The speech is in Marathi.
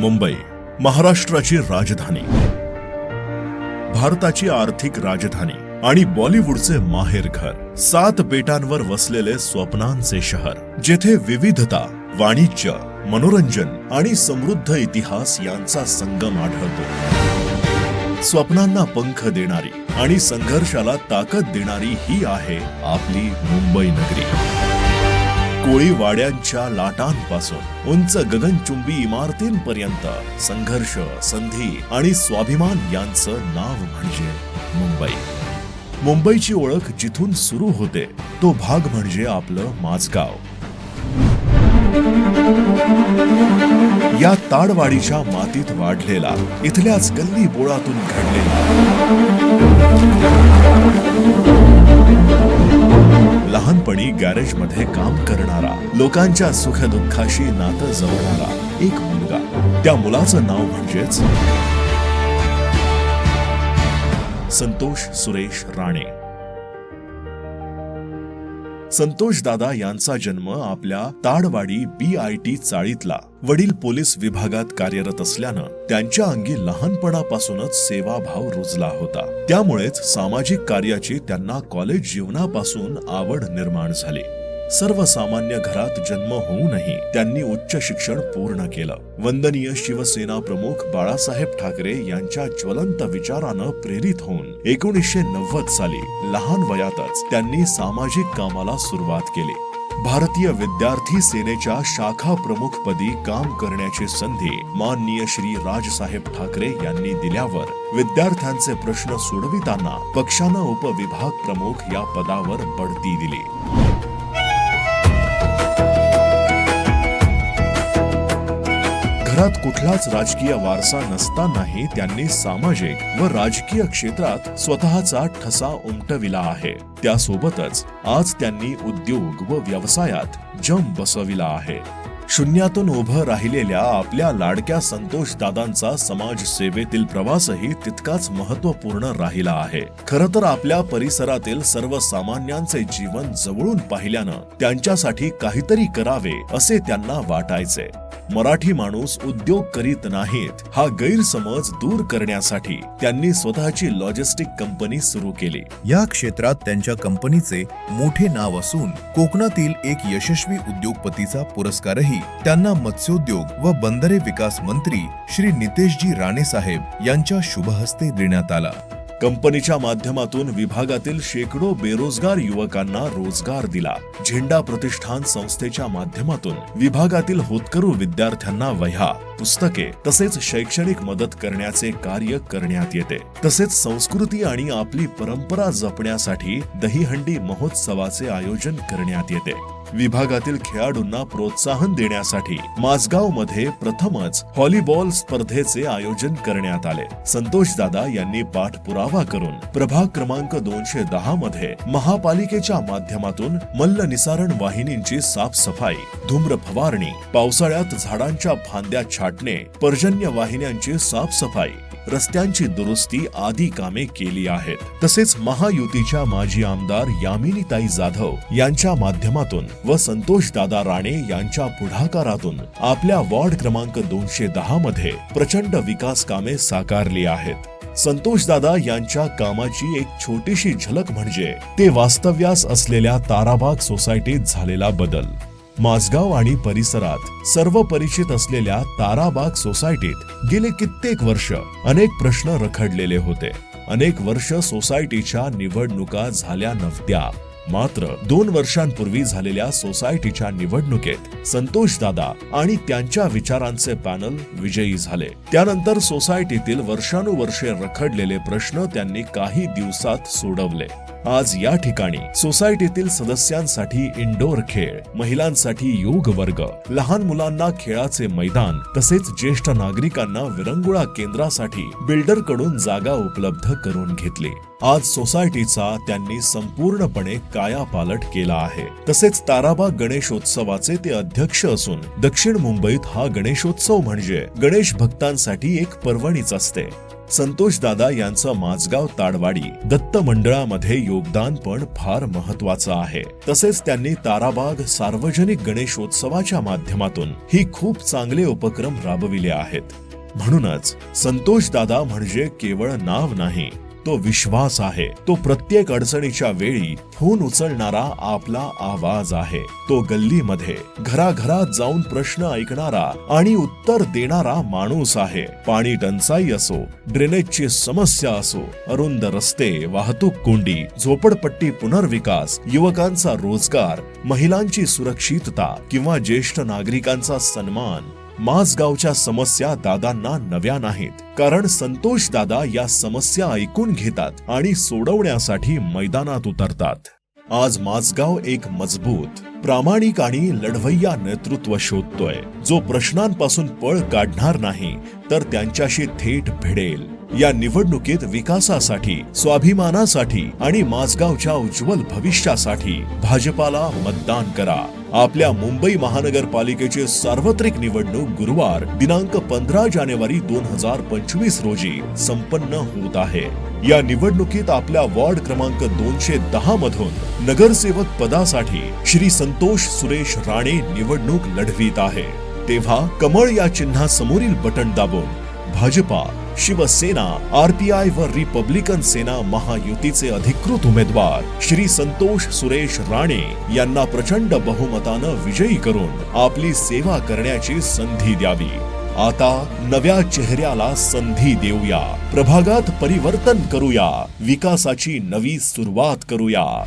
मुंबई महाराष्ट्राची राजधानी. भारताची आर्थिक राजधानी आणि बॉलिवूडचे माहेर घर सात बेटांवर वसलेले स्वप्नांचे शहर जेथे विविधता वाणिज्य मनोरंजन आणि समृद्ध इतिहास यांचा संगम आढळतो. स्वप्नांना पंख देणारी आणि संघर्षाला ताकद देणारी ही आहे आपली मुंबई नगरी. कोळीवाड्यांच्या लाटांपासून उंच गगनचुंबी इमारतींपर्यंत संघर्ष संधी आणि स्वाभिमान यांचं नाव म्हणजे मुंबई. मुंबईची ओळख जिथून सुरू होते तो भाग म्हणजे आपलं माझगाव. या ताडवाडीच्या मातीत वाढलेला इथल्याच गल्ली बोळातून घडलेला. लहानपणी गॅरेजमध्ये काम करणारा लोकांच्या सुख दुःखाशी नातं जवळणारा एक मुलगा. त्या मुलाचं नाव म्हणजेच संतोष सुरेश राणे. संतोष दादा यांचा जन्म आपल्या ताडवाडी बी आय टी चाळीतला. वडील पोलीस विभागात कार्यरत असल्यानं त्यांच्या अंगी लहानपणापासूनच सेवाभाव रुजला होता. त्यामुळेच सामाजिक कार्याची त्यांना कॉलेज जीवनापासून आवड निर्माण झाली. सर्वसामान्य घरात जन्म होऊनही त्यांनी उच्च शिक्षण पूर्ण केलं. वंदनीय शिवसेना प्रमुख बाळासाहेब ठाकरे यांच्या ज्वलंत विचारानं प्रेरित होऊन एकोणीसशे नव्वद साली लहान वयातच त्यांनी सामाजिक कामाला सुरुवात केली. भारतीय विद्यार्थी सेनेच्या शाखा प्रमुखपदी काम करण्याची संधी माननीय श्री राजसाहेब ठाकरे यांनी दिल्यावर विद्यार्थ्यांचे प्रश्न सोडविताना पक्षानं उपविभाग प्रमुख या पदावर बढती दिली. घरात कुठलाच राजकीय वारसा नसतानाही त्यांनी सामाजिक व राजकीय क्षेत्रात स्वतःचा ठसा उमटविला आहे. त्यासोबतच आज त्यांनी उद्योग व व्यवसायात जम बसविला आहे. शून्यातून उभं राहिलेल्या आपल्या लाडक्या संतोष दादांचा समाज सेवेतील प्रवासही तितकाच महत्त्वपूर्ण राहिला आहे. खर तर आपल्या परिसरातील सर्वसामान्यांचे जीवन जवळून पाहिल्यानं त्यांच्यासाठी काहीतरी करावे असे त्यांना वाटायचे. मराठी माणूस उद्योग करीत नाहीत हा गैरसमज दूर करण्यासाठी त्यांनी स्वतःची लॉजिस्टिक कंपनी सुरू केली. या क्षेत्रात त्यांच्या कंपनीचे मोठे नाव असून कोकणातील एक यशस्वी उद्योगपतीचा पुरस्कारही त्यांना मत्स्योद्योग व बंदरे विकास मंत्री श्री नितेशजी राणे साहेब यांच्या शुभहस्ते देण्यात आला. कंपनीच्या माध्यमातून विभागातील शेकडो बेरोजगार युवकांना रोजगार दिला. झेंडा प्रतिष्ठान संस्थेच्या माध्यमातून विभागातील होतकरू विद्यार्थ्यांना वह्या पुस्तके तसेच शैक्षणिक मदत करण्याचे कार्य करण्यात येते. तसेच संस्कृती आणि आपली परंपरा जपण्यासाठी दहीहंडी महोत्सवाचे आयोजन करण्यात येते. विभागातील खेळाडूंना प्रोत्साहन देण्यासाठी माझगावमध्ये प्रथमच व्हॉलीबॉल स्पर्धेचे आयोजन करण्यात आले. संतोष दादा यांनी पाठपुरावा करून प्रभाग क्रमांक दोनशे दहा मध्ये महापालिकेच्या माध्यमातून मल्ल निसारण वाहिनींची साफसफाई धूम्र फवारणी पावसाळ्यात झाडांच्या फांद्या छाटणे पर्जन्य वाहिन्यांची साफसफाई रस्त्यांची दुरुस्ती आदी कामे केली आहेत. तसेच महायुतीच्या माजी आमदार यामिनीताई जाधव यांच्या माध्यमातून व संतोष दादा राणे यांच्या पुढाकारातून आपल्या वॉर्ड क्रमांक दोनशे दहा मध्ये प्रचंड विकास कामे साकारली आहेत. संतोष दादा यांच्या कामाची एक छोटीशी झलक म्हणजे ते वास्तव्यास असलेल्या ताराबाग सोसायटीत झालेला बदल. माझगाव आणि परिसरात सर्व परिचित असलेल्या ताराबाग सोसायटीत गेले कित्येक वर्ष अनेक प्रश्न रखडलेले होते. अनेक वर्ष सोसायटीच्या निवडणुका झाल्या नव्हत्या. मात्र दोन वर्षांपूर्वी झालेल्या सोसायटीच्या निवडणुकीत संतोष दादा आणि त्यांच्या विचारांचे पॅनल विजयी झाले. त्यानंतर सोसायटीतील वर्षानुवर्षे रखडलेले प्रश्न त्यांनी काही दिवसात सोडवले. आज या ठिकाणी सोसायटीतील सदस्यांसाठी इंडोर खेळ महिलांसाठी योग वर्ग लहान मुलांना खेळाचे मैदान तसेच ज्येष्ठ नागरिकांना विरंगुळा केंद्रासाठी बिल्डरकडून जागा उपलब्ध करून घेतली. आज सोसायटीचा त्यांनी संपूर्णपणे कायापालट केला आहे. तसेच ताराबाग गणेशोत्सवाचे ते अध्यक्ष असून दक्षिण मुंबईत हा गणेशोत्सव म्हणजे गणेश भक्तांसाठी एक पर्वणीच असते. संतोषदादा यांचं माझगाव ताडवाडी दत्त मंडळामध्ये योगदान पण फार महत्वाचं आहे. तसेच त्यांनी ताराबाग सार्वजनिक गणेशोत्सवाच्या माध्यमातून ही खूप चांगले उपक्रम राबविले आहेत. म्हणूनच संतोषदादा म्हणजे केवळ नाव नाही तो विश्वास आहे. तो प्रत्येक अडचणीच्या वेळी फोन उचलणारा आपला आवाज आहे. तो गल्लीमध्ये घराघरात जाऊन प्रश्न ऐकणारा आणि उत्तर देणारा माणूस आहे. पाणी टंचाई असो ड्रेनेजची समस्या असो अरुंद रस्ते वाहतूक कोंडी झोपडपट्टी पुनर्विकास युवकांचा रोजगार महिलांची सुरक्षितता किंवा ज्येष्ठ नागरिकांचा सन्मान माझगावच्या समस्या दादांना नव्या नाहीत. कारण संतोष दादा या समस्या ऐकून घेतात आणि सोडवण्यासाठी मैदानात उतरतात. आज माझगाव एक मजबूत प्रामाणिक आणि लढवय्या नेतृत्व शोधतोय. जो प्रश्नांपासून पळ काढणार नाही तर त्यांच्याशी थेट भिडेल. या निवडणुकीत विकासासाठी स्वाभिमानासाठी आणि माझगावच्या उज्ज्वल भविष्यासाठी भाजपाला मतदान करा. आपल्या मुंबई महानगरपालिकेची सार्वत्रिक निवडणूक गुरुवार दिनांक पंधरा जानेवारी दोन हजार पंचवीस रोजी संपन्न होत आहे. या निवडणुकीत आपल्या वॉर्ड क्रमांक दोनशे दहा मधून नगरसेवक पदासाठी श्री संतोष सुरेश राणे निवडणूक लढवीत आहे. तेव्हा कमळ या चिन्हासमोरील बटन दाबून भाजपा शिवसेना आरपीआय व रिपब्लिकन सेना महायुतीचे अधिकृत उमेदवार श्री संतोष सुरेश राणे यांना प्रचंड बहुमतानं विजयी करून आपली सेवा करण्याची संधी द्यावी. आता नव्या चेहऱ्याला संधी देऊया. प्रभागात परिवर्तन करूया. विकासाची नवी सुरुवात करूया.